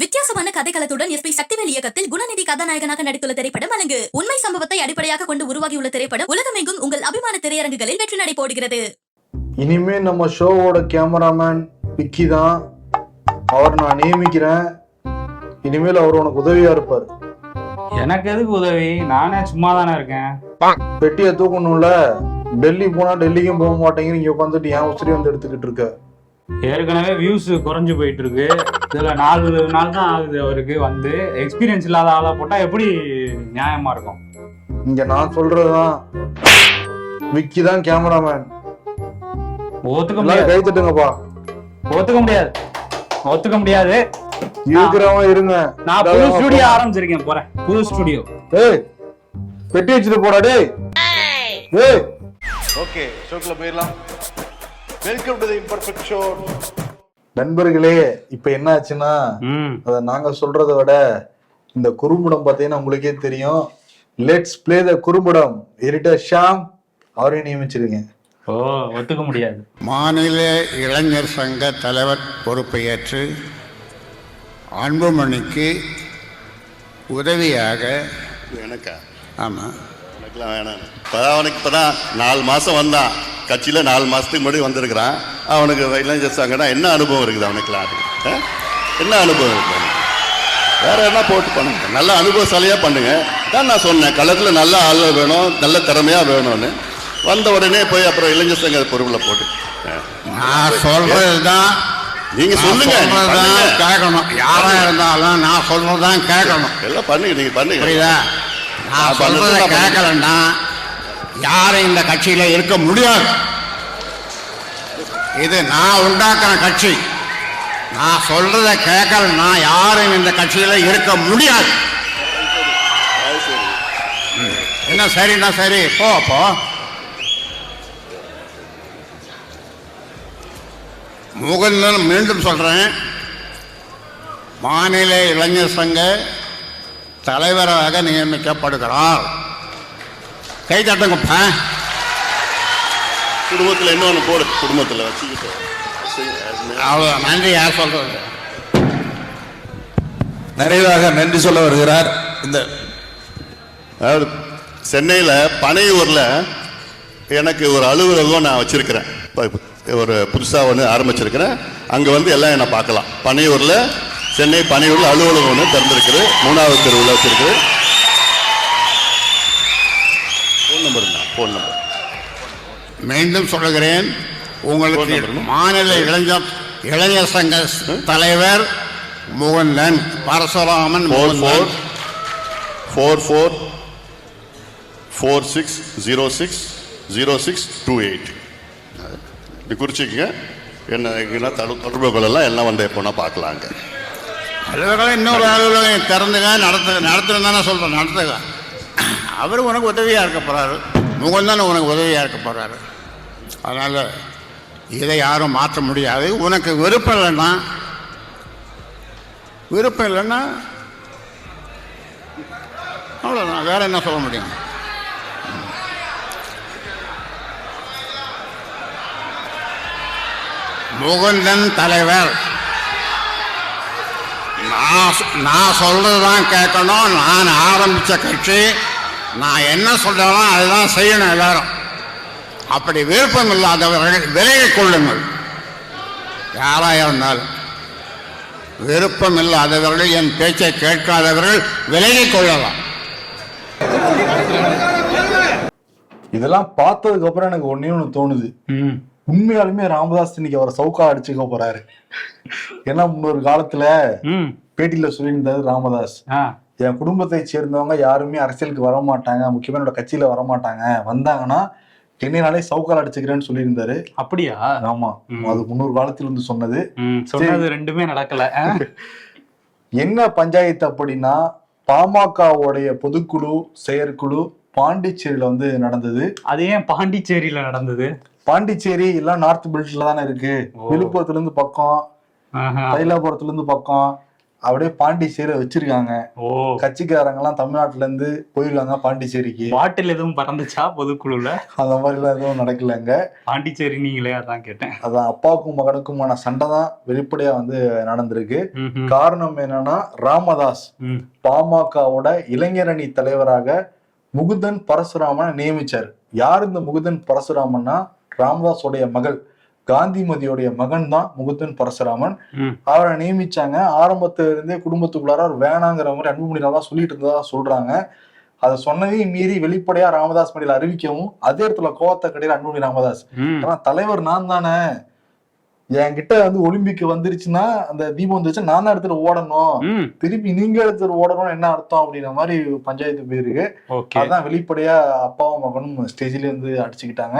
வித்தியாசமான கதைக்களத்துடன் S B Sakthivel இயக்கத்தில் குணநிதி கதாநாயகனாக நடித்துள்ள திரைப்படம் அலங்கு. உண்மை சம்பவத்தை அடிப்படையாக கொண்டு உருவாகியுள்ள திரைப்படம் உலகமெங்கும் உங்கள் அபிமான திரையரங்குகளில் வெற்றி நடை போடுகிறது. இனிமே நம்ம ஷோவோட கேமராமேன் விக்கி தான் அவர் நான் நியமிக்கிறேன். இனிமேல் அவர் உனக்கு உதவியா இருப்பார். எனக்கு எதுக்கு உதவி? நானே சும்மா தானே இருக்கேன் பெட்டியை தூக்கணும்ல? டெல்லி போனா டெல்லிக்கும் போக மாட்டேங்கிற இங்க உட்காந்துட்டு ஏன் உசிரி வந்து எடுத்துக்கிட்டு இருக்க. ஏற்கனவே வியூஸ் குறைஞ்சு போயிட்டு இருக்கு இதுல நாலு நாள் தான் ஆகுது அவருக்கு வந்து. எக்ஸ்பீரியன்ஸ் இல்லாத ஆளா போட்டா எப்படி நியாயமா இருக்கும்? இங்க நான் சொல்றதுதான். விக்கி தான் கேமராமேன். ஒத்துக்க முடியாது. கை தட்டுங்கப்பா. ஒத்துக்க முடியாது. ஒத்துக்க முடியாது. இருக்கிறவன் இருங்க. நான் புது ஸ்டுடியோ ஆரம்பிச்சிருக்கேன் போறேன். புது ஸ்டுடியோ ஏய் பெட்டி வச்சுட்டு போடா டேய். ஏய். ஓகே ஷோக்குள்ள போயிடலாம். Welcome to the imperfect show நண்பர்களே இப்ப என்ன ஆச்சுன்னா அத நாங்க சொல்றதை விட இந்த குறும்படம் பார்த்தீங்கன்னா உங்களுக்கே தெரியும். லெட்ஸ் ப்ளே த குறும்படம். எடிட்டர் ஷாம் அவரையும் நியமிச்சிருங்க. ஓ ஒத்துக்க முடியாது. மாநில இளைஞர் சங்க தலைவர் பொறுப்பை ஏற்று அன்புமணிக்கு உதவியாக எனக்கா? ஆமாம் எனக்குலாம் வேணாம். இப்போ அவனுக்கு இப்போ தான் நாலு மாதம் வந்தான். கட்சியில் நாலு மாதத்துக்கு முன்னாடி வந்திருக்கிறான். அவனுக்கு இளைஞர் சங்கம்னா என்ன அனுபவம் இருக்குது அவனுக்குலாம் ஆ? என்ன அனுபவம் இருக்குது? வேற என்ன போட்டு பண்ணுங்க? நல்ல அனுபவசாலியாக பண்ணுங்க. தான் நான் சொன்னேன் களத்தில் நல்ல ஆள் வேணும் நல்ல திறமையாக வேணும்னு. வந்த உடனே போய் அப்புறம் இளைஞர் சங்க பொறுப்பில் போட்டு. நான் சொல்றது தான் நீங்க சொல்லுங்க. கேட்கணும். யாரா இருந்தாலும் நான் சொல்றது தான் கேட்கணும். எல்லாம் பண்ணுங்க நீங்க பண்ணுங்க. புரியுதா? நான் சொல்றத கேட்கலன்னா யாரும் இந்த கட்சியில இருக்க முடியாது. இது நான் உண்டாக்குன கட்சி. நான் சொல்றத கேட்கலன்னா யாரும் இந்த கட்சியில இருக்க முடியாது. என்ன சரின்னா சரி? போ அப்போ முகுந்தன் மீண்டும் சொல்றேன். மாநில இளைஞர் சங்க தலைவராக நியமிக்கப்படுகிறார். கை தட்டுங்கப்பா குடும்பத்தில் இன்னொன்று போடு குடும்பத்தில் வச்சுக்கிட்டு. அவ்வளோ நன்றி யார் சொல்றது? நிறைவாக நன்றி சொல்ல வருகிறார். இந்த அதாவது சென்னையில் பனையூரில் எனக்கு ஒரு அலுவலகம் நான் வச்சிருக்கிறேன். இப்ப ஒரு புதுசாக ஒன்று ஆரம்பிச்சிருக்கிறேன். அங்கே வந்து எல்லாம் என்னை பார்க்கலாம். பனையூரில் சென்னை பனையூரில் அலுவலகம் ஒன்று திறந்திருக்குது மூணாவது தெருவில் வச்சிருக்குது ஃபோன் நம்பர் என்ன? ஃபோன் நம்பர் மீண்டும் சொல்லுகிறேன். உங்களுக்கு. மாநில இளைஞர் இளைஞர் சங்க தலைவர் Mukundan Parasuraman four four four four four six zero six zero six two eight இது குறிச்சிக்கங்க. என்ன என்ன தடு தொடர்புகள் எல்லாம் எல்லாம் வந்து எப்போனா பார்க்கலாங்க. அலுவலகம் இன்னொரு அலுவலகம் திறந்துங்க நடத்து நடத்துன்னு தானே சொல்கிறேன் நடத்துக அவர் உனக்கு உதவியாக இருக்க போகிறாரு முகந்தன் உனக்கு உதவியாக இருக்க போகிறாரு அதனால் இதை யாரும் மாற்ற முடியாது. உனக்கு விருப்பம் இல்லைன்னா விருப்பம் இல்லைன்னா அவ்வளோதான் வேறு என்ன சொல்ல முடியும்? முகுந்தன் தலைவர். நான் சொ- நான் சொல்றது தான் கேட்கணும். நான் ஆரம்பித்த கட்சி. நான் என்ன சொல்றேனோ அதுதான் செய்யணும் எல்லாரும். அப்படி விருப்பம் இல்லாதவர்கள் விலகிக் கொள்ளுங்கள். யாராக இருந்தாலும். விருப்பம் இல்லாதவர்கள் என் பேச்சை கேட்காதவர்கள் விலகிக் கொள்ளலாம். இதெல்லாம் பார்த்ததுக்கு அப்புறம் எனக்கு ஒன்னே ஒண்ணு தோணுது. ம். உண்மையாலுமே ராமதாஸ் இன்னைக்கு அவரை சவுக்கா அடிச்சுக்க போறாரு. ஏன்னா முன்னொரு காலத்துல ம். பேட்டியில சொல்லியிருந்தாரு ராமதாஸ். என் குடும்பத்தை சேர்ந்தவங்க யாருமே அரசியலுக்கு வர மாட்டாங்க முக்கியமா என்னோட கட்சியில வர மாட்டாங்க. வந்தாங்கன்னா என்னைனாலே சவுக்கால் அடிச்சுக்கிறேன்னு சொல்லியிருந்தாரு. அப்படியா? ஆமா. அது முன்னூறு காலத்துல இருந்து சொன்னது. சொன்னது ரெண்டுமே நடக்கல? என்ன பஞ்சாயத்து அப்படின்னா பாமகவுடைய பொதுக்குழு செயற்குழு பாண்டிச்சேரியில வந்து நடந்தது. அது ஏன் பாண்டிச்சேரியில நடந்தது? பாண்டிச்சேரி எல்லாம் நார்த் பெல்ட்ல தானே இருக்கு. விழுப்புரத்துல இருந்து பக்கம் ஆஹா. தைலாபுரத்துல இருந்து பக்கம் அப்படியே பாண்டிச்சேரி வச்சிருக்காங்க. ஓ. கட்சிக்காரங்க எல்லாம் தமிழ்நாட்டுல இருந்து போயிருக்காங்க பாண்டிச்சேரிக்கு. பாட்டில் எதுவும் பறந்துச்சா பொதுக்குழுல? அந்த மாதிரி எல்லாம் எதுவும் நடக்கலங்க. பாண்டிச்சேரி நீங்களே அதான் கேட்டேன். அதான் அப்பாவுக்கும் மகனுக்குமான சண்டை தான் வெளிப்படையா வந்து நடந்திருக்கு. காரணம் என்னன்னா ராமதாஸ். பாமகவோட இளைஞரணி தலைவராக முகுந்தன் பரசுராமனை நியமிச்சார். யார் இந்த முகுந்தன் பரசுராமன்னா? ராமதாஸோடைய மகள். காந்திமதியோடைய மகன் தான் முகுந்தன் பரசுராமன். அவரை நியமிச்சாங்க. ஆரம்பத்துல இருந்தே குடும்பத்துக்குள்ளார வேணாங்கிற மாதிரி அன்புமணி ராமதாஸ் சொல்லிட்டு இருந்ததா சொல்றாங்க. அதை சொன்னதையும் மீறி வெளிப்படையா ராமதாஸ் மடியில அறிவிக்கவும் அதே இடத்துல கோவத்தை கடையில் அன்புமணி ராமதாஸ். ஆனா தலைவர் நான் தானே. என்கிட்ட வந்து ஒலிம்பிக் வந்துருச்சுன்னா அந்த தீபம் வந்துருச்சு நான் தான் எடுத்துட்டு ஓடணும். திருப்பி நீங்க எடுத்துட்டு ஓடணும்னு என்ன அர்த்தம் அப்படின்ற மாதிரி பஞ்சாயத்து போயிருக்கு அதான் வெளிப்படையா அப்பாவும் மகனும் ஸ்டேஜ்ல இருந்து அடிச்சுக்கிட்டாங்க.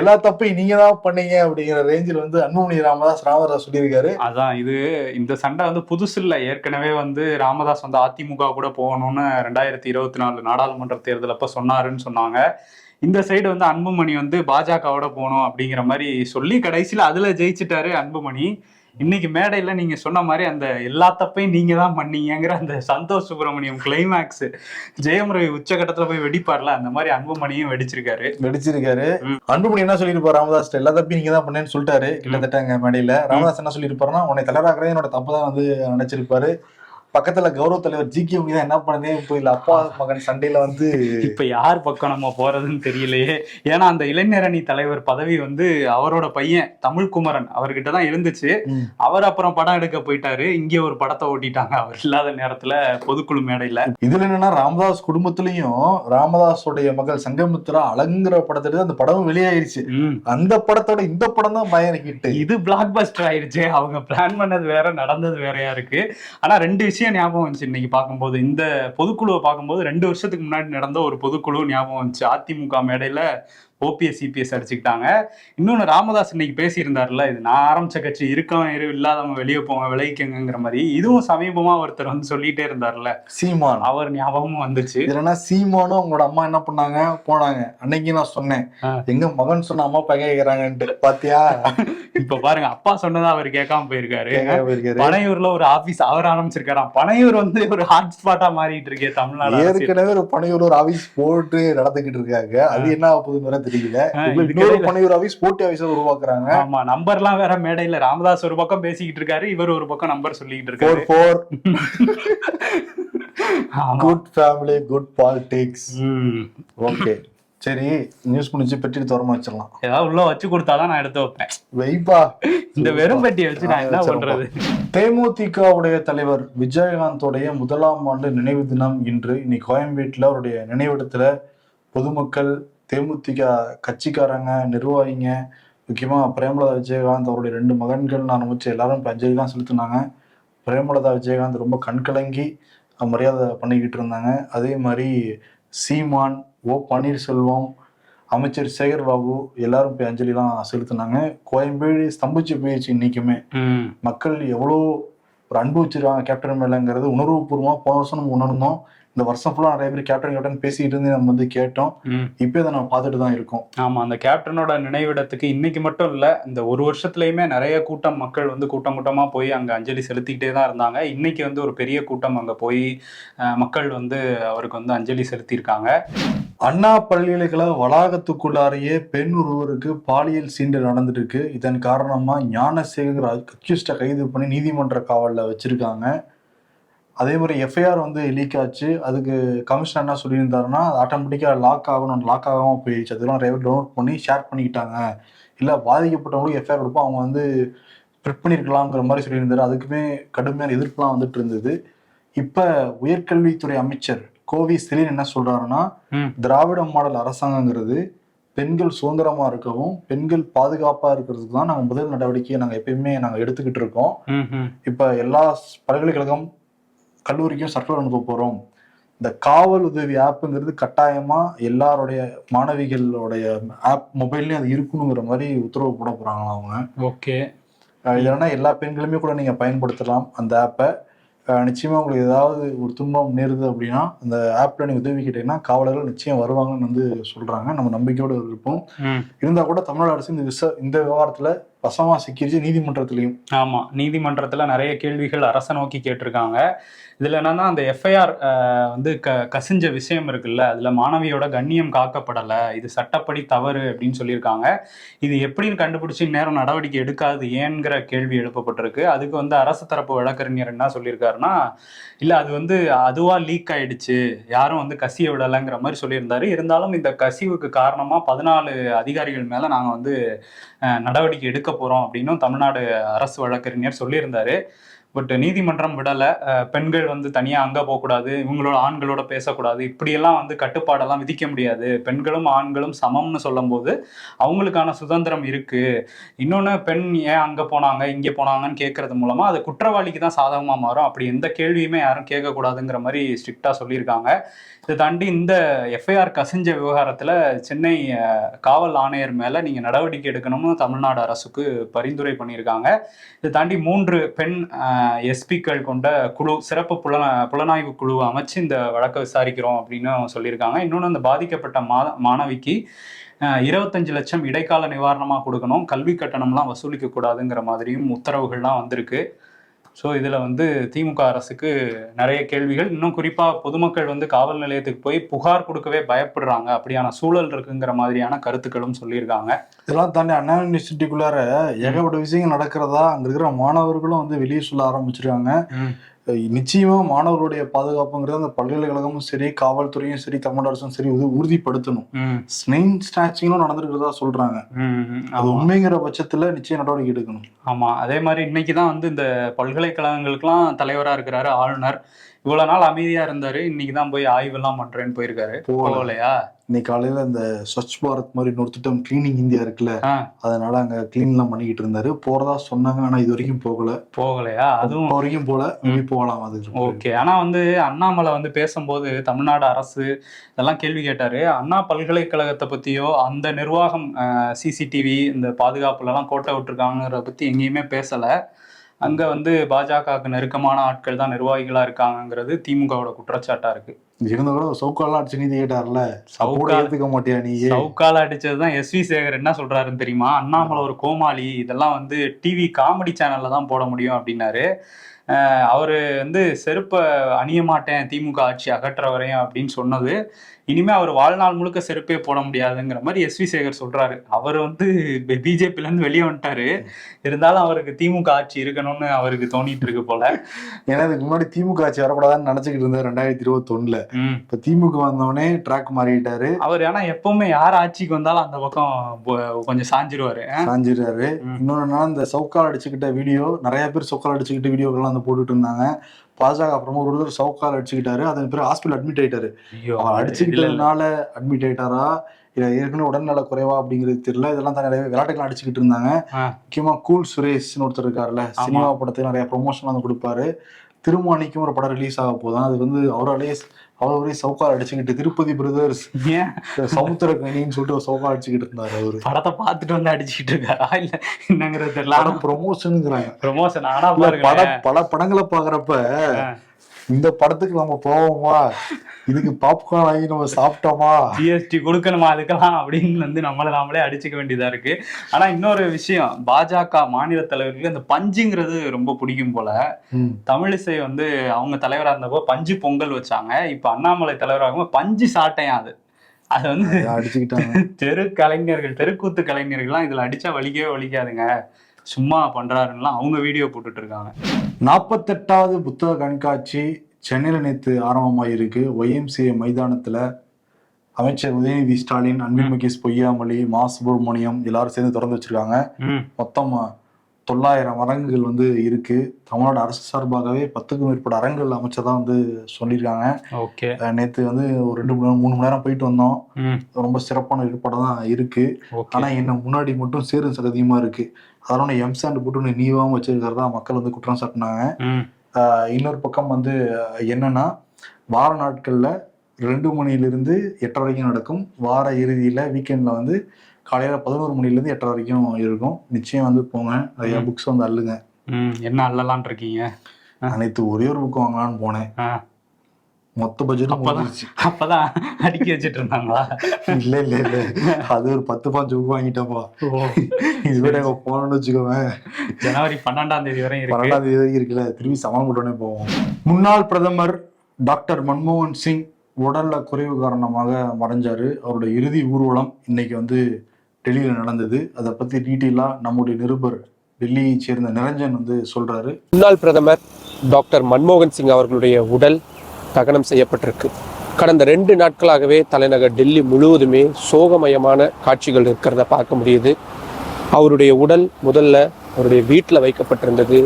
எல்லா தப்பையும் நீங்க தான் பண்ணீங்க அப்படிங்கிற ரேஞ்சில் வந்து அன்புமணி ராமதாஸ் ராமதாஸ் சொல்லியிருக்காரு. அதான் இது இந்த சண்டை வந்து புதுசு இல்ல. ஏற்கனவே வந்து ராமதாஸ் வந்து அதிமுக கூட போகணும்னு ரெண்டாயிரத்தி இருபத்தி நாலு நாடாளுமன்ற தேர்தல் அப்ப சொன்னாருன்னு சொன்னாங்க. இந்த சைடு வந்து அன்புமணி வந்து பாஜகவோட போகணும் அப்படிங்கிற மாதிரி சொல்லி கடைசியில அதுல ஜெயிச்சிட்டாரு அன்புமணி. இன்னைக்கு மேடையில நீங்க சொன்ன மாதிரி அந்த எல்லா தப்பையும் நீங்க தான் பண்ணீங்கங்கிற அந்த சந்தோஷ் சுப்பிரமணியம் கிளைமேக்ஸ் ஜெயம் ரவி உச்சகட்டத்துல போய் வெடிப்பார்ல அந்த மாதிரி அன்புமணியும் வெடிச்சிருக்காரு. வெடிச்சிருக்காரு. அன்புமணி என்ன சொல்லியிருப்பாரு? ராமதாஸ் எல்லா தப்பையும் நீங்க தான் பண்ணேன்னு சொல்லிட்டாரு கிட்டத்தட்ட அங்க மேடையில. ராமதாஸ் என்ன சொல்லியிருப்பாருன்னா உன்னை தலைவராக்கிறதே என்னோட தப்பு தான் வந்து நினைச்சிருப்பாரு பக்கத்துல கௌரவ தலைவர் ஜி கே தான் என்ன பண்ணதே போயில அப்பா மகன் சண்டையில வந்து இப்ப யார் பக்கம் நம்ம போறதுன்னு தெரியலையே. ஏன்னா அந்த இளைஞரணி தலைவர் பதவி வந்து அவரோட பையன் தமிழ்குமரன் அவர்கிட்ட தான் இருந்துச்சு. அவர் அப்புறம் படம் எடுக்க போயிட்டாரு. இங்கே ஒரு படத்தை ஓட்டிட்டாங்க. அவர் இல்லாத நேரத்துல பொதுக்குழு மேடையில. இதுல என்னன்னா ராமதாஸ் குடும்பத்திலயும் ராமதாஸோடைய மகள் சங்கமித்ரா அழங்குற படத்துல அந்த படமும் வெளியாயிருச்சு. அந்த படத்தோட இந்த படம் தான் ஹிட் இது பிளாக் பஸ்டர் ஆயிருச்சு. அவங்க பிளான் பண்ணது வேற நடந்தது வேறையா இருக்கு. ஆனா ரெண்டு விஷயம் ஞாபகம் வந்துச்சு இன்னைக்கு பார்க்கும்போது. இந்த பொதுக்குழுவை பார்க்கும்போது ரெண்டு வருஷத்துக்கு முன்னாடி நடந்த ஒரு பொதுக்குழு ஞாபகம் வந்துச்சு. அதிமுக மேடையில ஓபிஎஸ் சிபிஎஸ் அடிச்சுக்கிட்டாங்க. இன்னொன்னு ராமதாஸ் இன்னைக்கு பேசியிருந்தாருல இது நான் ஆரம்பிச்ச கட்சி இருக்கவன் இரு இல்லாதவங்க வெளியே போங்க விளைவிக்கங்கிற மாதிரி. இதுவும் சமீபமா ஒருத்தர் வந்து சொல்லிட்டே இருந்தாருல சீமான். அவர் ஞாபகமும் வந்துச்சு. இதுலன்னா சீமானும் அவங்களோட அம்மா என்ன பண்ணாங்க? போனாங்க. அன்னைக்கு நான் சொன்னேன். எங்க மகன் சொன்ன அம்மா அப்பா கேக்குறாங்கன்ட்டு பாத்தியா? இப்ப பாருங்க அப்பா சொன்னதை அவர் கேட்காம போயிருக்காரு. பனையூர்ல ஒரு ஆபீஸ் அவர் ஆரம்பிச்சிருக்காராம். பனையூர் வந்து ஒரு ஹாட் ஸ்பாட்டா மாறிட்டு இருக்கே தமிழ்நாடு. ஏற்கனவே ஒரு பனையூர் ஒரு ஆபீஸ் போட்டு நடந்துகிட்டு இருக்காங்க. அது என்ன ஆகுதுன்னு வேற தெரியல. இன்னொரு பனையூர் ஆபீஸ் போட்டி ஆபீஸா உருவாக்குறாங்க. ஆமா நம்பர்லாம் வேற மேடையில. ராமதாஸ் ஒரு பக்கம் பேசிக்கிட்டு இருக்காரு இவர் ஒரு பக்கம் நம்பர் சொல்லிக்கிட்டு இருக்காரு. ஆமா. Good family good politics. Okay சரி நியூஸ் முடிஞ்சு பெட்டி திறமை வச்சிடலாம். ஏதாவது உள்ள வச்சு கொடுத்தாதான் நான் எடுத்து வைப்பேன். வைப்பா? இந்த வெறும் பெட்டியை வச்சு நான் என்ன பண்றது? தேமுதிகவுடைய தலைவர் விஜயகாந்தோடைய முதலாம் ஆண்டு நினைவு தினம் இன்று இன்னைக்கு கோயம்பேட்டில் அவருடைய நினைவிடத்துல பொதுமக்கள் தேமுதிக கட்சிக்காரங்க நிர்வாகிங்க முக்கியமா பிரேமலதா விஜயகாந்த் அவருடைய ரெண்டு மகன்கள் நான் வச்சு எல்லாரும் இப்ப அஞ்சலிலாம் செலுத்தினாங்க. பிரேமலதா விஜயகாந்த் ரொம்ப கண்கலங்கி மரியாதை பண்ணிக்கிட்டு இருந்தாங்க. அதே மாதிரி சீமான் ஓ பன்னீர்செல்வம் அமைச்சர் சேகர் பாபு எல்லாரும் போய் அஞ்சலிலாம் செலுத்தினாங்க. கோயம்பேடு ஸ்தம்பிச்சு போயிடுச்சு இன்னைக்குமே. மக்கள் எவ்வளோ ஒரு அன்பு வச்சிருக்காங்க கேப்டன் மேலங்கிறது. உணர்வுபூர்வமா போன வருஷம் நம்ம உணர்ந்தோம். இந்த வருஷம் ஃபுல்லா நிறைய பேர் கேப்டன் கேப்டன் பேசிட்டு இருந்து நம்ம வந்து கேட்டோம். இப்போ இதை நம்ம பார்த்துட்டு தான் இருக்கோம். ஆமா அந்த கேப்டனோட நினைவிடத்துக்கு இன்னைக்கு மட்டும் இல்ல இந்த ஒரு வருஷத்துலயுமே நிறைய கூட்டம் மக்கள் வந்து கூட்டம் கூட்டமா போய் அங்க அஞ்சலி செலுத்திக்கிட்டே தான் இருந்தாங்க. இன்னைக்கு வந்து ஒரு பெரிய கூட்டம் அங்க போய் மக்கள் வந்து அவருக்கு வந்து அஞ்சலி செலுத்தியிருக்காங்க. அண்ணா பல்கலைக்கழக வளாகத்துக்குள்ளாரையே பெண் ஒருவருக்கு பாலியல் சீண்டல் நடந்துட்டு இதன் காரணமா ஞானசேகர் அக்யூஸ்டை கைது பண்ணி நீதிமன்ற காவலில் வச்சிருக்காங்க. அதே மாதிரி எஃப்ஐஆர் வந்து லீக் ஆச்சு. அதுக்கு கமிஷனர் என்ன சொல்லியிருந்தாருன்னா ஆட்டோமேட்டிக்காக லாக் ஆகணும். லாக் ஆகாமல் போயிடுச்சு. அதெல்லாம் நிறைய பேர் டவுன்லோட் பண்ணி ஷேர் பண்ணிக்கிட்டாங்க. இல்லை பாதிக்கப்பட்டவங்களுக்கு எஃப்ஐஆர் கொடுப்போம் அவங்க வந்து ப்ரிட் பண்ணியிருக்கலாங்கிற மாதிரி சொல்லியிருந்தாரு. அதுக்குமே கடுமையான எதிர்ப்புலாம் வந்துட்டு இருந்தது. இப்போ உயர்கல்வித்துறை அமைச்சர் கோவி செலின் என்ன சொல்றாருன்னா. திராவிட மாடல் அரசாங்கங்கிறது பெண்கள் சுதந்திரமா இருக்கவும் பெண்கள் பாதுகாப்பா இருக்கிறதுக்கு தான் நாங்கள் முதல் நடவடிக்கையை நாங்கள் எப்பயுமே நாங்கள் எடுத்துக்கிட்டு இருக்கோம். இப்ப எல்லா பல்கலைக்கழகம் கல்லூரிக்கும் சர்க்குலர் அனுப்ப போறோம். இந்த காவல் உதவி ஆப்புங்கிறது கட்டாயமா எல்லாருடைய மாணவிகளுடைய ஆப் மொபைல்லையும் அது இருக்கணுங்கிற மாதிரி உத்தரவு போட போறாங்களாம் அவங்க. ஓகே. என்னன்னா எல்லா பெண்களுமே கூட நீங்க பயன்படுத்தலாம் அந்த ஆப்பை. நிச்சயமா உங்களுக்கு ஏதாவது ஒரு துன்பம் நேருது அப்படின்னா அந்த ஆப்ல நீங்க உதவி கேட்டீங்கன்னா காவலர்கள் நிச்சயம் வருவாங்கன்னு வந்து சொல்றாங்க. நம்ம நம்பிக்கையோட இருப்போம். இருந்தா கூட தமிழ்நாடு அரசு இந்த விச இந்த விவகாரத்துல வசமா சிக்கிருச்சு நீதிமன்றத்திலையும். ஆமா. நீதிமன்றத்துல நிறைய கேள்விகள் அரசை நோக்கி கேட்டிருக்காங்க. இதில் என்னன்னா அந்த எஃப்ஐஆர் வந்து க கசிஞ்ச விஷயம் இருக்குல்ல அதில் மாணவியோட கண்ணியம் காக்கப்படலை இது சட்டப்படி தவறு அப்படின்னு சொல்லியிருக்காங்க. இது எப்படின்னு கண்டுபிடிச்சி நேரம் நடவடிக்கை எடுக்காது ஏங்கிற கேள்வி எழுப்பப்பட்டிருக்கு. அதுக்கு வந்து அரசு தரப்பு வழக்கறிஞர் என்ன சொல்லியிருக்காருன்னா இல்லை அது வந்து அதுவாக லீக் ஆயிடுச்சு யாரும் வந்து கசிய விடலைங்கிற மாதிரி சொல்லியிருந்தாரு. இருந்தாலும் இந்த கசிவுக்கு காரணமாக பதினாலு அதிகாரிகள் மேலே நாங்கள் வந்து நடவடிக்கை எடுக்க போகிறோம் அப்படின்னும் தமிழ்நாடு அரசு வழக்கறிஞர் சொல்லியிருந்தாரு. பட் நீதிமன்றம் விடலை. பெண்கள் வந்து தனியாக அங்கே போகக்கூடாது இவங்களோட ஆண்களோட பேசக்கூடாது. இப்படியெல்லாம் வந்து கட்டுப்பாடெல்லாம் விதிக்க முடியாது. பெண்களும் ஆண்களும் சமம்னு சொல்லும்போது அவங்களுக்கான சுதந்திரம் இருக்குது இன்னொன்று பெண் ஏன் அங்கே போனாங்க இங்கே போனாங்கன்னு கேட்கறது மூலமாக அது குற்றவாளிக்கு தான் சாதகமாக மாறும். அப்படி எந்த கேள்வியுமே யாரும் கேட்கக்கூடாதுங்கிற மாதிரி ஸ்ட்ரிக்டாக சொல்லியிருக்காங்க. இதை தாண்டி இந்த எஃப்ஐஆர் கசிஞ்ச விவகாரத்தில் சென்னை காவல் ஆணையர் மேலே நீங்கள் நடவடிக்கை எடுக்கணும்னு தமிழ்நாடு அரசுக்கு பரிந்துரை பண்ணியிருக்காங்க. இதை தாண்டி மூன்று பெண் எஸ்பிக்கள் கொண்ட குழு சிறப்பு புலன புலனாய்வு குழுவை அமைச்சு இந்த வழக்கை விசாரிக்கிறோம் அப்படின்னு சொல்லியிருக்காங்க. இன்னொன்று அந்த பாதிக்கப்பட்ட மா மாணவிக்கு இருபத்தஞ்சு லட்சம் இடைக்கால நிவாரணமாக கொடுக்கணும். கல்வி கட்டணம்லாம் வசூலிக்க கூடாதுங்கிற மாதிரியும் உத்தரவுகள்லாம் வந்திருக்கு. ஸோ இதில் வந்து திமுக அரசுக்கு நிறைய கேள்விகள். இன்னும் குறிப்பாக பொதுமக்கள் வந்து காவல் நிலையத்துக்கு போய் புகார் கொடுக்கவே பயப்படுறாங்க. அப்படியான சூழல் இருக்குங்கிற மாதிரியான கருத்துக்களும் சொல்லியிருக்காங்க. இதெல்லாம் தாண்டி அண்ணா யூனிவர்சிட்டிக்குள்ளார ஏகப்பட்ட விஷயங்கள் நடக்கிறதா அங்க இருக்கிற மாணவர்களும் வந்து வெளியே சொல்ல ஆரம்பிச்சிருக்காங்க. நிச்சயமா மாணவர்களுடைய பாதுகாப்புங்கிறது அந்த பல்கலைக்கழகமும் சரி காவல்துறையும் சரி தமிழ்நாடு அரசும் சரி உறு- உறுதிப்படுத்தணும். ஸ்னெயின் ஸ்டாச்சிங்கும் நடந்திருக்கிறதா சொல்றாங்க. அது. உண்மைங்கிற பட்சத்துல நிச்சயம் நடவடிக்கை எடுக்கணும். ஆமா. அதே மாதிரி இன்னைக்கு தான் வந்து இந்த பல்கலைக்கழகங்களுக்கெல்லாம் தலைவரா இருக்கிறாரு ஆளுநர். இவ்வளவு நாள் அமைதியா இருந்தாரு. இன்னைக்கு தான் போய் ஆய்வெல்லாம் பண்றேன்னு போயிருக்காரு. போகல. போகலையா? இன்னைக்கு காலையில இந்த ஸ்வச் பாரத் மாதிரி இன்னொரு திட்டம் கிளீனிங் இந்தியா இருக்குல்ல அதனால அங்க கிளீன் எல்லாம் பண்ணிக்கிட்டு இருந்தாரு. போறதா சொன்னாங்க ஆனா இது வரைக்கும் போகல. போகலையா? அதுவும் வரைக்கும் போல மேபி போகலாம் அது. ஓகே. ஆனா வந்து அண்ணாமலை வந்து பேசும்போது தமிழ்நாடு அரசு இதெல்லாம் கேள்வி கேட்டாரு. அண்ணா பல்கலைக்கழகத்தை பத்தியோ அந்த நிர்வாகம் சிசிடிவி இந்த பாதுகாப்புல எல்லாம் கோட்டை விட்டுருக்காங்கிறத பத்தி எங்கேயுமே பேசல. அங்க வந்து பாஜகவுக்கு நெருக்கமான ஆட்கள் தான் நிர்வாகிகளா இருக்காங்கங்கிறது திமுகவோட குற்றச்சாட்டா இருக்கு. இருந்த கூட சவுக்காலாம் அடிச்சு நீதி கேட்டார்ல? கூட சவுக்கால் ஏத்துக்க மாட்டியா நீ சவுக்கால அடிச்சதுதான் எஸ் வி சேகர் என்ன சொல்றாருன்னு தெரியுமா? அண்ணாமலை ஒரு கோமாளி இதெல்லாம் வந்து டிவி காமெடி சேனல்ல தான் போட முடியும் அப்படின்னாரு. அவரு வந்து செருப்பை அணிய மாட்டேன் திமுக ஆட்சி அகற்ற வரையும் அப்படின்னு சொன்னது. இனிமே அவர் வாழ்நாள் முழுக்க செருப்பே போட முடியாதுங்கிற மாதிரி எஸ் வி சேகர் சொல்றாரு. அவர் வந்து பிஜேபில இருந்து வெளியே வந்துட்டாரு. இருந்தாலும் அவருக்கு திமுக ஆட்சி இருக்கணும்னு அவருக்கு தோணிட்டு இருக்கு போல. ஏன்னா இதுக்கு முன்னாடி திமுக ஆட்சி வரக்கூடாதுன்னு நினைச்சுக்கிட்டு இருந்தாரு ரெண்டாயிரத்தி இருபத்தி ஒண்ணுல ம். இப்ப திமுக வந்தவொடனே ட்ராக் மாறிட்டாரு. அவர் ஆனா எப்பவுமே யார் ஆட்சிக்கு வந்தாலும் அந்த பக்கம் கொஞ்சம் சாஞ்சிருவாரு. சாஞ்சிடுறாரு ம். இன்னொன்னா இந்த சவுக்கால் அடிச்சுக்கிட்ட வீடியோ நிறைய பேர் சவுக்கால் அடிச்சுக்கிட்டு வீடியோக்கெல்லாம் வந்து போட்டுட்டு இருந்தாங்க. பாஜக அப்புறமா ஒரு ஒருத்தர் சவுக்கால் அடிச்சுக்கிட்டாரு. அதன் பிறகு ஹாஸ்பிட்டல் அட்மிட் ஆயிட்டாரு. அவர். அடிச்சுக்கிட்டதுனால அட்மிட் ஆயிட்டாரா? இல்ல ஏற்கனவே உடல்நல குறைவா அப்படிங்கிறது தெரியல. இதெல்லாம் தான் நிறைய விளையாட்டுகள் அடிச்சுக்கிட்டு இருந்தாங்க. முக்கியமா கூல் சுரேஷ்னு ஒருத்தர் இருக்காருல்ல. சினிமா படத்துக்கு நிறைய ப்ரொமோஷன் வந்து கொடுப்பாரு. திருமாணிக்கும் ஒரு படம் ரிலீஸ் ஆக போதான் அது வந்து அவராலே அவரே சவுக்கால் அடிச்சுக்கிட்டு திருப்பதி பிரதர்ஸ் ஏன்? சமுத்திரக்கணின்னு சொல்லிட்டு ஒரு அடிச்சுக்கிட்டு இருந்தாரு அவரு. படத்தை பார்த்துட்டு வந்து அடிச்சுக்கிட்டு இருக்காரா? இல்ல என்னங்கிறது தெரியல. படம் ப்ரொமோஷனுங்கிறாங்க ப்ரொமோஷன் ஆனா பட பல படங்களை பாக்குறப்ப இந்த படத்துக்கு நம்ம போவோமா? இதுக்கு பாப்கார்ன் வாங்கி நம்ம சாப்பிட்டோமா? ஜிஎஸ்டி கொடுக்கணுமா? அதுக்கெல்லாம் அப்படின்னு வந்து நம்மள நாமளே அடிச்சுக்க வேண்டியதா இருக்கு. ஆனா இன்னொரு விஷயம் பாஜக மாநில தலைவர்களுக்கு இந்த பஞ்சுங்கிறது ரொம்ப பிடிக்கும் போல. தமிழிசை வந்து அவங்க தலைவரா இருந்தப்போ பஞ்சு பொங்கல் வச்சாங்க. இப்ப அண்ணாமலை தலைவராகும் பஞ்சு சாட்டையா அது. அது வந்து அடிச்சுக்கிட்டாங்க. தெரு கலைஞர்கள் தெருக்கூத்து கலைஞர்கள்லாம் இதுல அடிச்சா வலிக்கவே வலிக்காதுங்க. சும்மா பண்றாருலாம் அவங்க வீடியோ போட்டுட்டு இருக்காங்க நாற்பத்தெட்டாவது புத்தக கண்காட்சி சென்னையில நேற்று ஆரம்பமாயிருக்கு. ஒய்எம்சிஏ மைதானத்துல அமைச்சர் உதயநிதி ஸ்டாலின் அன்பில் மகேஷ் பொய்யாமொழி மா சுப்பிரமணியம் எல்லாரும் சேர்ந்து திறந்து வச்சிருக்காங்க. மொத்தம் தொள்ளாயிரம் அரங்குகள் வந்து இருக்கு. தமிழ்நாடு அரசு சார்பாகவே பத்துக்கும் மேற்பட்ட அரங்குகள் அமைச்சதா வந்து சொல்லியிருக்காங்க. ஓகே. நேத்து வந்து ஒரு ரெண்டு மணி நேரம் மூணு மணி நேரம் போயிட்டு வந்தோம். ரொம்ப சிறப்பான ஏற்பாடு தான் இருக்கு ஆனா என்ன முன்னாடி மட்டும் சேரும் சகதியமா இருக்கு. அதனால எம்சாண்ட் போட்டு ஒண்ணு நீவாம வச்சிருக்கிறதா மக்கள் வந்து குற்றம் சாட்டினாங்க. இன்னொரு பக்கம் வந்து என்னன்னா வார நாட்கள்ல ரெண்டு மணிலிருந்து எட்டரை வரைக்கும் நடக்கும். வார இறுதியில வீக்கெண்ட்ல வந்து காலையில பதினோரு மணில இருந்து எட்டரை வரைக்கும் இருக்கும். நிச்சயம் வந்து போங்க. நிறைய. புக்ஸ் வந்து அள்ளுங்க. என்ன அல்லலான் இருக்கீங்க? அனைத்து ஒரே ஒரு புக் வாங்கலாம்னு போனேன். மொத்த பட்ஜெட்டும் அப்பதான். அடுக்கி வச்சிட்டு இருந்தாங்களா இல்ல இல்ல இல்ல. அது ஒரு பத்து பாஞ்சு புக் வாங்கிட்டப்பா இதுவே நாங்க போனோம்னு வச்சுக்கோவேன் ஜனவரி பன்னெண்டாம் தேதி வரை இருக்கு. பன்னெண்டாம் தேதி வரைக்கும் இருக்குல்ல. திரும்பி சமாளம் போட்டோன்னே போவோம். முன்னாள் பிரதமர் டாக்டர் மன்மோகன் சிங் உடல்ல குறைவு காரணமாக மறைஞ்சாரு. அவரோட இறுதி ஊர்வலம் இன்னைக்கு வந்து டெல்லியில நடந்தது. அதை பத்தி டீட்டெயிலா நம்முடைய நிருபர் டெல்லியை சேர்ந்த நிரஞ்சன் வந்து சொல்றாரு. முன்னாள் பிரதமர் டாக்டர் மன்மோகன் சிங் அவர்களுடைய உடல் தகனம் செய்யப்பட்டிருக்கு. கடந்த ரெண்டு நாட்களாகவே தலைநகர் டெல்லி முழுவதுமே சோகமயமான காட்சிகள் இருக்கிறத பார்க்க முடியுது. அவருடைய உடல் முதல்ல அவருடைய வீட்டில் வைக்கப்பட்டிருந்தது.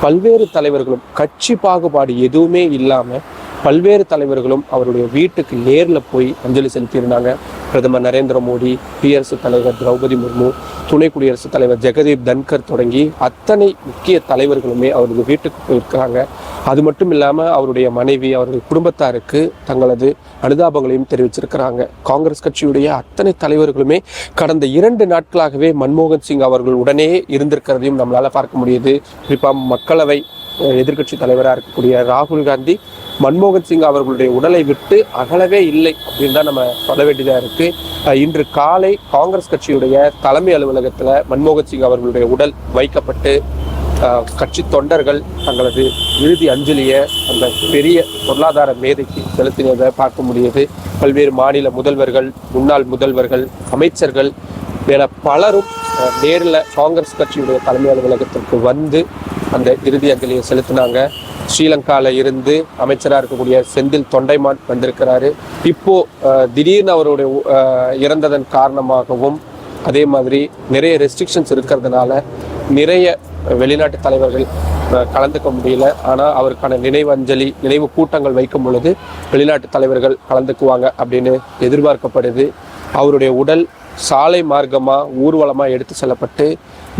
பல்வேறு தலைவர்களும் கட்சி பாகுபாடு எதுவுமே இல்லாமல் பல்வேறு தலைவர்களும் அவருடைய வீட்டுக்கு நேரில் போய் அஞ்சலி செலுத்தியிருந்தாங்க. பிரதமர் நரேந்திர மோடி குடியரசுத் தலைவர் திரௌபதி முர்மு துணை குடியரசுத் தலைவர் ஜெகதீப் தன்கர் தொடங்கி அத்தனை முக்கிய தலைவர்களுமே அவரது வீட்டுக்கு போயிருக்கிறாங்க. அது மட்டும் இல்லாமல் அவருடைய மனைவி அவரது குடும்பத்தாருக்கு தங்களது அனுதாபங்களையும் தெரிவிச்சிருக்கிறாங்க. காங்கிரஸ் கட்சியுடைய அத்தனை தலைவர்களுமே கடந்த இரண்டு நாட்களாகவே மன்மோகன் சிங் அவர்கள் உடனே இருந்திருக்கிறதையும் நம்மளால் பார்க்க முடியுது. குறிப்பாக மக்களவை எதிர்க்கட்சி தலைவராக இருக்கக்கூடிய ராகுல் காந்தி மன்மோகன் சிங் அவர்களுடைய உடலை விட்டு அகலவே இல்லை அப்படின்னு தான் நம்ம சொல்ல வேண்டியதாக இருக்கு. இன்று காலை காங்கிரஸ் கட்சியுடைய தலைமை அலுவலகத்தில் மன்மோகன் சிங் அவர்களுடைய உடல் வைக்கப்பட்டு கட்சி தொண்டர்கள் தங்களது இறுதி அஞ்சலியை அந்த பெரிய பொருளாதார மேதைக்கு செலுத்தினதை பார்க்க முடியுது. பல்வேறு மாநில முதல்வர்கள் முன்னாள் முதல்வர்கள் அமைச்சர்கள் என பலரும் நேரில் காங்கிரஸ் கட்சியுடைய தலைமை அலுவலகத்திற்கு வந்து அந்த இறுதி அஞ்சலியை செலுத்தினாங்க. ஸ்ரீலங்காவில் இருந்து அமைச்சராக இருக்கக்கூடிய செந்தில் தொண்டைமான் வந்திருக்கிறாரு. இப்போ திடீர்னு அவருடைய இறந்ததன் காரணமாகவும் அதே மாதிரி நிறைய ரெஸ்ட்ரிக்ஷன்ஸ் இருக்கிறதுனால நிறைய வெளிநாட்டு தலைவர்கள் கலந்துக்க முடியல. ஆனால் அவருக்கான நினைவஞ்சலி நினைவு கூட்டங்கள் வைக்கும் பொழுது வெளிநாட்டு தலைவர்கள் கலந்துக்குவாங்க அப்படின்னு எதிர்பார்க்கப்படுது. அவருடைய உடல் சாலை மார்க்கமாக ஊர்வலமாக எடுத்து செல்லப்பட்டு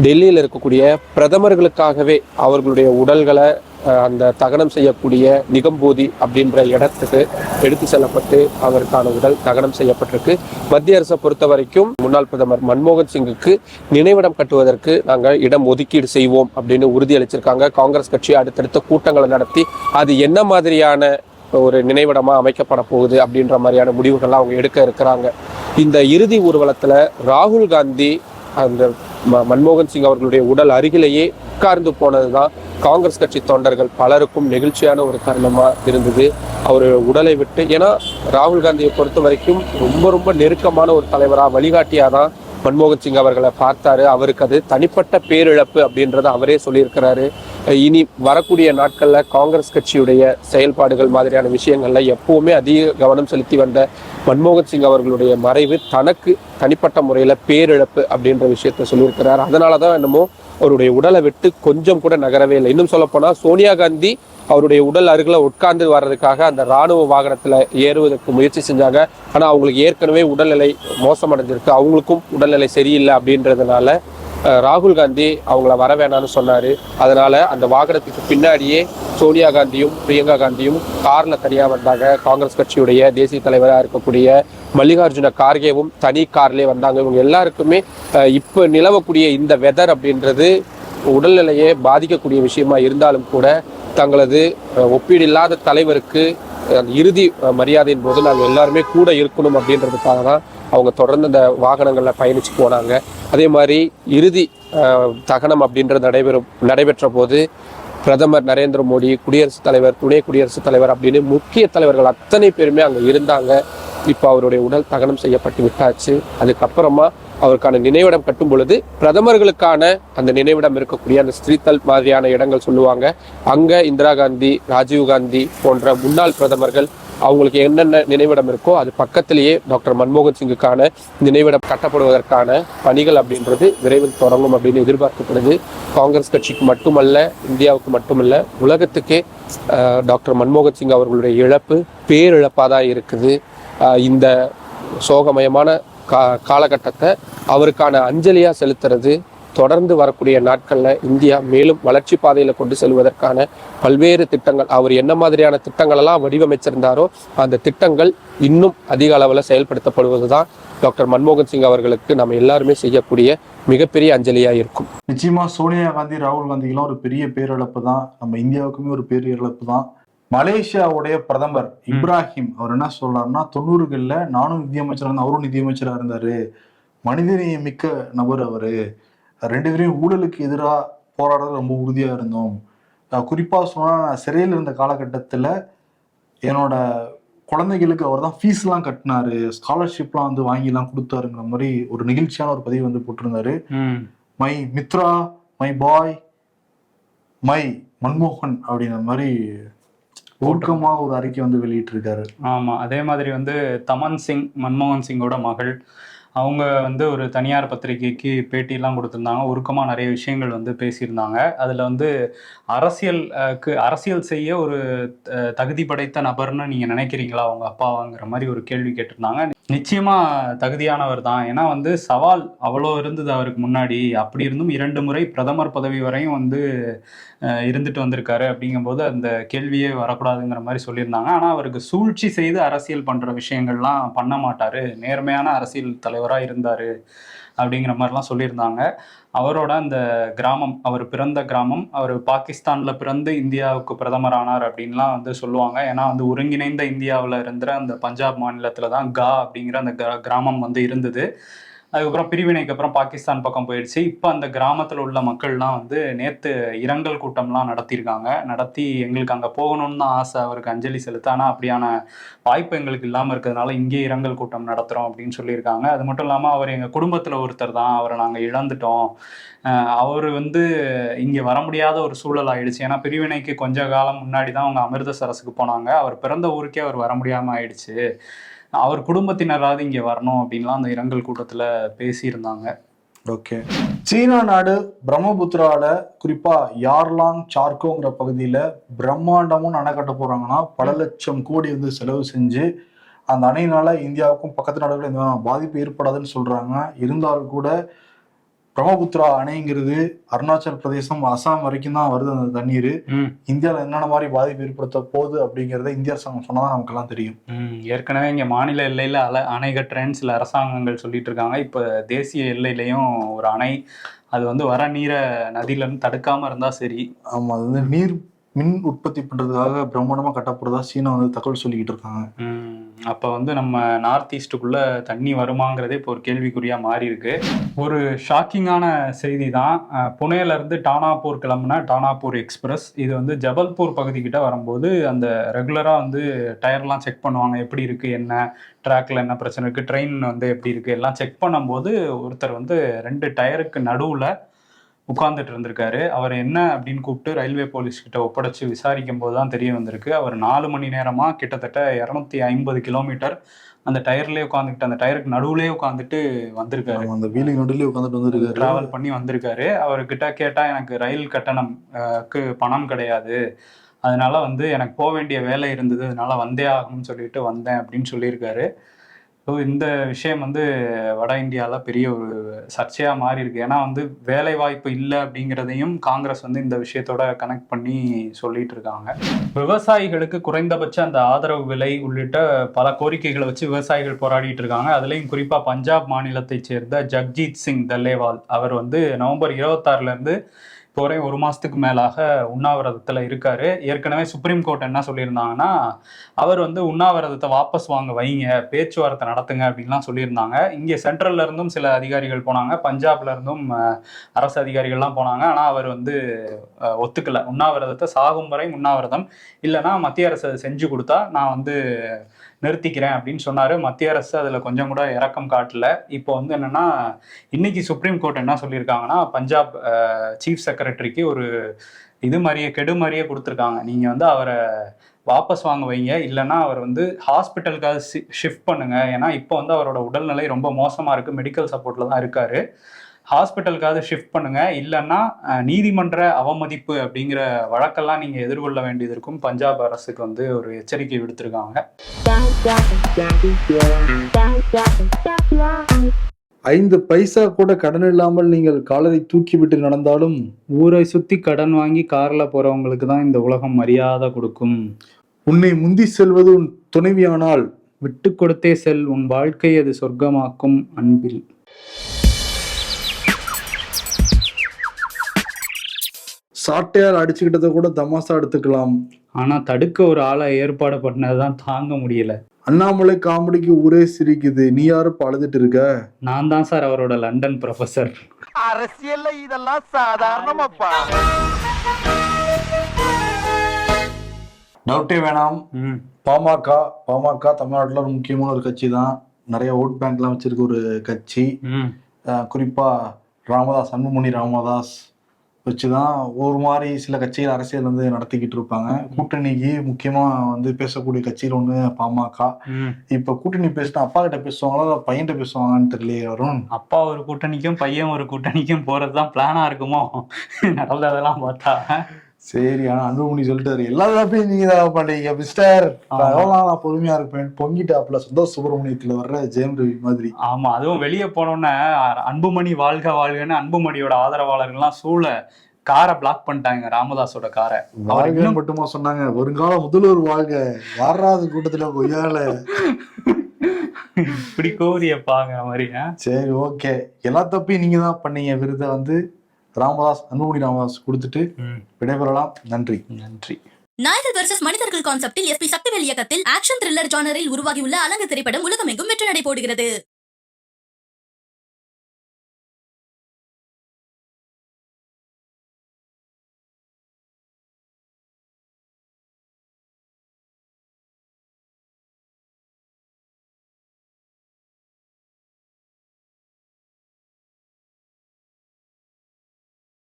டெல்லியில் இருக்கக்கூடிய பிரதமர்களுக்காகவே அவர்களுடைய உடல்களை அந்த தகனம் செய்யக்கூடிய நிகம்பூதி அப்படின்ற இடத்துக்கு எடுத்து செல்லப்பட்டு அவருக்கான உடல் தகனம் செய்யப்பட்டிருக்கு. மத்திய அரசை பொறுத்த வரைக்கும் முன்னாள் பிரதமர் மன்மோகன் சிங்குக்கு நினைவிடம் கட்டுவதற்கு நாங்கள் இடம் ஒதுக்கீடு செய்வோம் அப்படின்னு உறுதியளிச்சிருக்காங்க. காங்கிரஸ் கட்சி அடுத்தடுத்த கூட்டங்களை நடத்தி அது என்ன மாதிரியான ஒரு நினைவிடமாக அமைக்கப்பட போகுது அப்படின்ற மாதிரியான முடிவுகள்லாம் அவங்க எடுக்க இருக்கிறாங்க. இந்த இறுதி ஊர்வலத்தில் ராகுல் காந்தி அந்த ம- மன்மோகன் சிங் அவர்களுடைய உடல் அருகிலேயே உட்கார்ந்து போனதுதான் காங்கிரஸ் கட்சி தொண்டர்கள் பலருக்கும் நெகிழ்ச்சியான ஒரு தருணமாக இருந்தது. அவர் உடலை விட்டு ஏன்னா ராகுல் காந்தியை பொறுத்த வரைக்கும் ரொம்ப ரொம்ப நெருக்கமான ஒரு தலைவராக வழிகாட்டியாக தான் மன்மோகன் சிங் அவர்களை பார்த்தாரு. அவருக்கு அது தனிப்பட்ட பேரிழப்பு அப்படின்றத அவரே சொல்லியிருக்கிறாரு. இனி வரக்கூடிய நாட்களில் காங்கிரஸ் கட்சியுடைய செயல்பாடுகள் மாதிரியான விஷயங்களில் எப்பவுமே அதிக கவனம் செலுத்தி வந்த மன்மோகன் சிங் அவர்களுடைய மறைவு தனக்கு தனிப்பட்ட முறையில் பேரிழப்பு அப்படின்ற விஷயத்த சொல்லியிருக்கிறார். அதனாலதான் என்னமோ அவருடைய உடலை விட்டு கொஞ்சம் கூட நகரவே இல்லை. இன்னும் சொல்லப்போனால் சோனியா காந்தி அவருடைய உடல் அருகில் உட்கார்ந்து வர்றதுக்காக அந்த ராணுவ வாகனத்தில் ஏறுவதற்கு முயற்சி செஞ்சாங்க. ஆனால் அவங்களுக்கு ஏற்கனவே உடல்நிலை மோசமடைஞ்சிருக்கு. அவங்களுக்கும் உடல்நிலை சரியில்லை அப்படின்றதுனால ராகுல் காந்தி அவங்கள வர வேணாம்னு சொன்னார். அதனால் அந்த வாகனத்துக்கு பின்னாடியே சோனியா காந்தியும் பிரியங்கா காந்தியும் காரில் தனியாக வந்தாங்க. காங்கிரஸ் கட்சியுடைய தேசிய தலைவராக இருக்கக்கூடிய மல்லிகார்ஜுன கார்கேவும் தனி கார்லேயே வந்தாங்க. இவங்க எல்லாருக்குமே இப்போ நிலவக்கூடிய இந்த வெதர் அப்படின்றது உடல்நிலையை பாதிக்கக்கூடிய விஷயமா இருந்தாலும் கூட தங்களது ஒப்பீடு ஒப்பீடில்லாத தலைவருக்கு அந்த இறுதி மரியாதையின் போது நாங்கள் எல்லாருமே கூட இருக்கணும் அப்படின்றதுக்காக தான் அவங்க தொடர்ந்து அந்த வாகனங்களில் பயணித்து போனாங்க. அதே மாதிரி இறுதி தகனம் அப்படின்றது நடைபெறும் நடைபெற்ற போது பிரதமர் நரேந்திர மோடி குடியரசுத் தலைவர் துணை குடியரசுத் தலைவர் அப்படின்னு முக்கிய தலைவர்கள் அத்தனை பேருமே அங்கே இருந்தாங்க. இப்போ அவருடைய உடல் தகனம் செய்யப்பட்டு விட்டாச்சு. அதுக்கப்புறமா அவருக்கான நினைவிடம் கட்டும் பொழுது பிரதமர்களுக்கான அந்த நினைவிடம் இருக்கக்கூடிய அந்த ஸ்ரீதல் மாதிரியான இடங்கள் சொல்லுவாங்க. அங்கே இந்திரா காந்தி ராஜீவ் காந்தி போன்ற முன்னாள் பிரதமர்கள் அவங்களுக்கு என்னென்ன நினைவிடம் இருக்கோ அது பக்கத்திலேயே டாக்டர் மன்மோகன் சிங்குக்கான நினைவிடம் கட்டப்படுவதற்கான பணிகள் அப்படின்றது விரைவில் தொடங்கும் அப்படின்னு எதிர்பார்க்கப்படுது. காங்கிரஸ் கட்சிக்கு மட்டுமல்ல இந்தியாவுக்கு மட்டுமல்ல உலகத்துக்கே டாக்டர் மன்மோகன் சிங் அவர்களுடைய இழப்பு பேரிழப்பாக தான் இருக்குது. இந்த சோகமயமான கா காலகட்டத்தை அவருக்கான அஞ்சலியாக செலுத்துறது தொடர்ந்து வரக்கூடிய நாட்கள்ல இந்தியா மேலும் வளர்ச்சி பாதையில் கொண்டு செல்வதற்கான பல்வேறு திட்டங்கள் அவர் என்ன மாதிரியான திட்டங்கள் எல்லாம் வடிவமைச்சிருந்தாரோ அந்த திட்டங்கள் இன்னும் அதிக அளவில் செயல்படுத்தப்படுவதுதான் டாக்டர் மன்மோகன் சிங் அவர்களுக்கு நம்ம எல்லாருமே செய்யக்கூடிய மிகப்பெரிய அஞ்சலியா இருக்கும். நிச்சயமா சோனியா காந்தி ராகுல் காந்திக்கெல்லாம் ஒரு பெரிய பேரிழப்பு தான் நம்ம இந்தியாவுக்குமே ஒரு பேரிழப்பு தான் மலேசியாவுடைய பிரதமர் இப்ராஹிம் அவர் என்ன சொல்றாருன்னா தொண்ணூறுகள்ல நானும் நிதியமைச்சராக இருந்தேன் அவரும் நிதியமைச்சராக இருந்தாரு. மனிதநேயமிக்க நபர் அவரு. ரெண்டு பேரையும் ஊழலுக்கு எதிராக போராடுறது ரொம்ப உறுதியா இருந்தோம். அஹ் குறிப்பா சொன்னா நான் சிறையில் இருந்த காலகட்டத்துல என்னோட குழந்தைகளுக்கு அவர் தான் ஃபீஸ்லாம் கட்டினாரு. ஸ்காலர்ஷிப்லாம் வந்து வாங்கிலாம் கொடுத்தாருங்கிற மாதிரி ஒரு நிகழ்ச்சியான ஒரு பதிவு வந்து போட்டிருந்தாரு. ம். My Mitra my boy my மன்மோகன் அப்படிங்கிற மாதிரி ஒழுக்கமா ஒரு அறிக்கை வந்து வெளியிட்டு இருக்காரு ஆமா அதே மாதிரி வந்து தமன் சிங் மன்மோகன் சிங்கோட மகள் அவங்க வந்து ஒரு தனியார் பத்திரிகைக்கு பேட்டிலாம் கொடுத்துருந்தாங்க. உருக்கமாக நிறைய விஷயங்கள் வந்து பேசியிருந்தாங்க. அதில் வந்து அரசியலுக்கு அரசியல் செய்ய ஒரு தகுதி படைத்த நபர்னு நீங்கள் நினைக்கிறீங்களா? அவங்க அப்பாவாங்கிற மாதிரி ஒரு கேள்வி கேட்டிருந்தாங்க. நிச்சயமா தகுதியானவர் தான். ஏன்னா வந்து சவால் அவ்வளோ இருந்தது அவருக்கு முன்னாடி. அப்படி இருந்தும் இரண்டு முறை பிரதமர் பதவி வரையும் வந்து இருந்துட்டு வந்திருக்காரு அப்படிங்கும்போது அந்த கேள்வியே வரக்கூடாதுங்கிற மாதிரி சொல்லியிருந்தாங்க. ஆனால் அவருக்கு சூழ்ச்சி செய்து அரசியல் பண்ணுற விஷயங்கள்லாம் பண்ண மாட்டார். நேர்மையான அரசியல் தலைவராக இருந்தார். அப்படிங்கிற மாதிரிலாம் சொல்லியிருந்தாங்க. அவரோட அந்த கிராமம் அவர் பிறந்த கிராமம் அவர் பாகிஸ்தானில் பிறந்து இந்தியாவுக்கு பிரதமர் ஆனார் அப்படின்லாம் வந்து சொல்லுவாங்க. ஏன்னா வந்து ஒருங்கிணைந்த இந்தியாவில் இருந்த அந்த பஞ்சாப் மாநிலத்தில் தான் கா அப்படிங்கிற அந்த கிராமம் வந்து இருந்தது. அதுக்கப்புறம் பிரிவினைக்கு அப்புறம் பாகிஸ்தான் பக்கம் போயிடுச்சு. இப்போ அந்த கிராமத்தில் உள்ள மக்கள்லாம் வந்து நேற்று இரங்கல் கூட்டம்லாம் நடத்தியிருக்காங்க. நடத்தி எங்களுக்கு அங்கே போகணும்னு தான் ஆசை. அவருக்கு அஞ்சலி செலுத்த. ஆனால் அப்படியான வாய்ப்பு எங்களுக்கு இல்லாமல் இருக்கிறதுனால இங்கே இரங்கல் கூட்டம் நடத்துகிறோம் அப்படின்னு சொல்லியிருக்காங்க. அது மட்டும் இல்லாமல் அவர் எங்கள் குடும்பத்தில் ஒருத்தர் தான். அவரை நாங்கள் இழந்துட்டோம். அவர் வந்து இங்கே வர முடியாத ஒரு சூழல் ஆயிடுச்சு. ஏன்னா பிரிவினைக்கு கொஞ்ச காலம் முன்னாடி தான் அவங்க அமிர்தசரஸுக்கு போனாங்க. அவர் பிறந்த ஊருக்கே அவர் வர முடியாமல் ஆயிடுச்சு. அவர் குடும்பத்தினராவது இங்கே வரணும் அப்படின்லாம் அந்த இரங்கல் கூட்டத்தில் பேசியிருந்தாங்க. ஓகே. சீனா நாடு பிரம்மபுத்திரால குறிப்பா யார்லாங் சார்கோங்கிற பகுதியில பிரம்மாண்டமும் அணை கட்ட போறாங்கன்னா பல லட்சம் கோடி வந்து செலவு செஞ்சு அந்த அணையினால இந்தியாவுக்கும் பக்கத்து நாடுகளும் எந்த பாதிப்பு ஏற்படாதுன்னு சொல்றாங்க. இருந்தாலும் கூட பிரம்மபுத்திரா அணைங்கிறது அருணாச்சல் பிரதேசம் அசாம் வரைக்கும் தான் வருது அந்த தண்ணீர். இந்தியாவில் என்னென்ன மாதிரி பாதிப்பு ஏற்படுத்த போகுது அப்படிங்கிறத இந்திய அரசாங்கம் சொன்னதான் நமக்கெல்லாம் தெரியும். ம், ஏற்கனவே இங்கே மாநில எல்லையில் அலை அணை கட்டுறேன்னு சில அரசாங்கங்கள் சொல்லிட்டு இருக்காங்க. இப்போ தேசிய எல்லையிலையும் ஒரு அணை அது வந்து வர நீரை நதியிலேருந்து தடுக்காமல் இருந்தால் சரி. ஆமா அது வந்து நீர் மின் உற்பத்தி பண்றதுக்காக பிரம்மாண்டமா கட்டப்படுறதா சீனா வந்து தகவல் சொல்லிக்கிட்டு இருக்காங்க. அப்போ வந்து நம்ம நார்த் ஈஸ்ட்டுக்குள்ளே தண்ணி வருமாங்கிறதே இப்போ ஒரு கேள்விக்குறியாக மாறி இருக்கு ஒரு ஷாக்கிங்கான செய்தி தான் அஹ், புனேலேருந்து டானாப்பூர் கிளம்புன டானாப்பூர் எக்ஸ்பிரஸ் இது வந்து ஜபல்பூர் பகுதிக்கிட்ட வரும்போது அந்த ரெகுலராக வந்து டயர்லாம் செக் பண்ணுவாங்க. எப்படி இருக்குது என்ன? ட்ராக்ல என்ன பிரச்சனை இருக்குது ட்ரெயின் வந்து எப்படி இருக்குது எல்லாம் செக் பண்ணும்போது ஒருத்தர் வந்து ரெண்டு டயருக்கு நடுவில் உட்கார்ந்துட்டு இருந்திருக்காரு. அவர் என்ன அப்படின்னு கூப்பிட்டு ரயில்வே போலீஸ் கிட்ட ஒப்படைச்சு விசாரிக்கும் போது தான் தெரிய வந்திருக்கு. அவர் நாலு மணி நேரமா கிட்டத்தட்ட இரநூத்தி ஐம்பது கிலோமீட்டர் அந்த டயர்லயே உட்காந்துக்கிட்டு அந்த டயருக்கு நடுவுலயே உட்காந்துட்டு வந்திருக்காரு. அந்த வீலிங் நடுலயே உட்காந்துட்டு வந்துருக்காரு. டிராவல் பண்ணி வந்திருக்காரு. அவர்கிட்ட கேட்டா எனக்கு ரயில் கட்டணம் அஹ், க்கு பணம் கிடையாது. அதனால வந்து எனக்கு போக வேண்டிய வேலை இருந்தது. அதனால வந்தே ஆகணும்னு சொல்லிட்டு வந்தேன் அப்படின்னு சொல்லியிருக்காரு. ஸோ இந்த விஷயம் வந்து வட இந்தியாவில் பெரிய ஒரு சர்ச்சையாக மாறி இருக்கு ஏன்னா வந்து வேலை வாய்ப்பு இல்லை அப்படிங்கிறதையும் காங்கிரஸ் வந்து இந்த விஷயத்தோட கனெக்ட் பண்ணி சொல்லிட்டு இருக்காங்க. விவசாயிகளுக்கு குறைந்தபட்ச அந்த ஆதரவு விலை உள்ளிட்ட பல கோரிக்கைகளை வச்சு விவசாயிகள் போராடிட்டு இருக்காங்க. அதுலேயும் குறிப்பாக பஞ்சாப் மாநிலத்தைச் சேர்ந்த ஜக்ஜீத் சிங் தல்லேவால். அவர் வந்து நவம்பர் இருபத்தாறுலேருந்து இப்போ ஒரு மாசத்துக்கு மேலாக உண்ணாவிரதத்துல இருக்காரு. ஏற்கனவே சுப்ரீம் கோர்ட் என்ன சொல்லியிருந்தாங்கன்னா அவர் வந்து உண்ணாவிரதத்தை வாபஸ் வாங்க வைங்க பேச்சுவார்த்தை நடத்துங்க அப்படின்லாம் சொல்லியிருந்தாங்க. இங்கே சென்ட்ரல்ல இருந்தும் சில அதிகாரிகள் போனாங்க. பஞ்சாப்ல இருந்தும் அரசு அதிகாரிகள்லாம் போனாங்க. ஆனால் அவர் வந்து ஒத்துக்கல. உண்ணாவிரதத்தை சாகும் வரை உண்ணாவிரதம். இல்லைன்னா மத்திய அரசு அதை செஞ்சு கொடுத்தா நான் வந்து நிறுத்திக்கிறேன் அப்படின்னு சொன்னாரு. மத்திய அரசு அதுல கொஞ்சம் கூட இறக்கம் காட்டல. இப்போ வந்து என்னன்னா இன்னைக்கு சுப்ரீம் கோர்ட் என்ன சொல்லியிருக்காங்கன்னா பஞ்சாப் சீஃப் செக்ரட்டரிக்கு ஒரு இது மாதிரியே கெடு மாதிரியே கொடுத்துருக்காங்க. நீங்க வந்து அவரை வாபஸ் வாங்க வைங்க. இல்லைன்னா அவர் வந்து ஹாஸ்பிட்டலுக்காக ஷிஃப்ட் பண்ணுங்க. ஏன்னா இப்போ வந்து அவரோட உடல்நிலை ரொம்ப மோசமா இருக்கு. மெடிக்கல் சப்போர்ட்ல தான் இருக்காரு. ஹாஸ்பிட்டலுக்காவது ஷிஃப்ட் பண்ணுங்க. இல்லைன்னா நீதிமன்ற அவமதிப்பு அப்படிங்கிற வழக்கெல்லாம் நீங்க எதிர்கொள்ள வேண்டியது இருக்கும். பஞ்சாப் அரசுக்கு வந்து ஒரு எச்சரிக்கை விடுத்திருக்காங்க. ஐந்து பைசா கூட கடன் இல்லாமல் நீங்கள் காலரை தூக்கி விட்டு நடந்தாலும் ஊரை சுத்தி கடன் வாங்கி கார்ல போறவங்களுக்கு தான் இந்த உலகம் மரியாதை கொடுக்கும். உன்னை முந்தி செல்வது உன் துணைவியானால். விட்டு கொடுத்தே செல். உன் வாழ்க்கை அது சொர்க்கமாக்கும் அன்பில். சாட்டையால் அடிச்சுக்கிட்டதை கூட தமாசா எடுத்துக்கலாம். ஆனா தடுக்க ஒரு ஆளை ஏற்பாடு பண்ணதுதான் தாங்க முடியல. அண்ணாமலை காமெடிக்கு ஊரே சிரிக்குது. நீ யாரும் இப்ப அழுதுட்டு இருக்க? நான் தான் சார் அவரோட லண்டன் ப்ரொஃபசர் அரசியல்ல இதெல்லாம் சாதாரணமாப்பா. டவுட்டே வேணாம். ம். பாமக பாமக தமிழ்நாட்டுல ஒரு முக்கியமான ஒரு கட்சி தான் நிறைய ஓட் பேங்க்லாம் வச்சிருக்க ஒரு கட்சி. ம். அஹ் குறிப்பா ராமதாஸ் அன்புமணி ராமதாஸ். வச்சுதான் ஒரு மாதிரி சில கட்சிகள் அரசியல் வந்து நடத்திக்கிட்டு இருப்பாங்க. கூட்டணிக்கு முக்கியமா வந்து பேசக்கூடிய கட்சியில் ஒண்ணு பாமக. இப்ப கூட்டணி பேசினா அப்பா கிட்ட பேசுவாங்களா இல்ல பையன்கிட்ட பேசுவாங்கன்னு தெரியலையே வரும் அப்பா ஒரு கூட்டணிக்கும் பையன் ஒரு கூட்டணிக்கும் போறதுதான் பிளானா இருக்குமோ? நடந்ததெல்லாம் பார்த்தா. சரி ஆனா அன்புமணி சொல்லிட்டாரு எல்லா தப்பையும் நீங்க தான் பண்ணீங்க மிஸ்டர் நாள் நான் பொறுமையா இருப்பேன் பொங்கிட்டாப்ல சந்தோஷ் சுப்பிரமணியத்துல வர்ற ஜெயம் ரவி மாதிரி. ஆமா அதுவும் வெளியே போனோன்னே அன்புமணி வாழ்க வாழ்கன்னு அன்புமணியோட ஆதரவாளர்கள்லாம் சூழ காரை பிளாக் பண்ணிட்டாங்க ராமதாஸோட காரை. வாழ்க மட்டுமா சொன்னாங்க வருங்கால முதல்வர் வாழ்க யாராவது கூட்டத்துல கொய்யால இப்படி கோரியப்பாங்கிற மாதிரி ஆ? சரி ஓகே எல்லா தப்பையும் நீங்க தான் பண்ணீங்க விருதை வந்து. ராமதாஸ் அன்புமணி ராமதாஸ் கொடுத்துட்டு விடைபெறலாம். நன்றி. நன்றி. நாயகர் வர்சஸ் மனிதர்கள் கான்செப்டில் எஸ்பி சக்திவேல் இயக்கத்தில் ஆக்ஷன் த்ரில்லர் ஜானரில் உருவாகியுள்ள அலங்கு திரைப்படம் உலகமெங்கும் வெற்றி நடை போடுகிறது.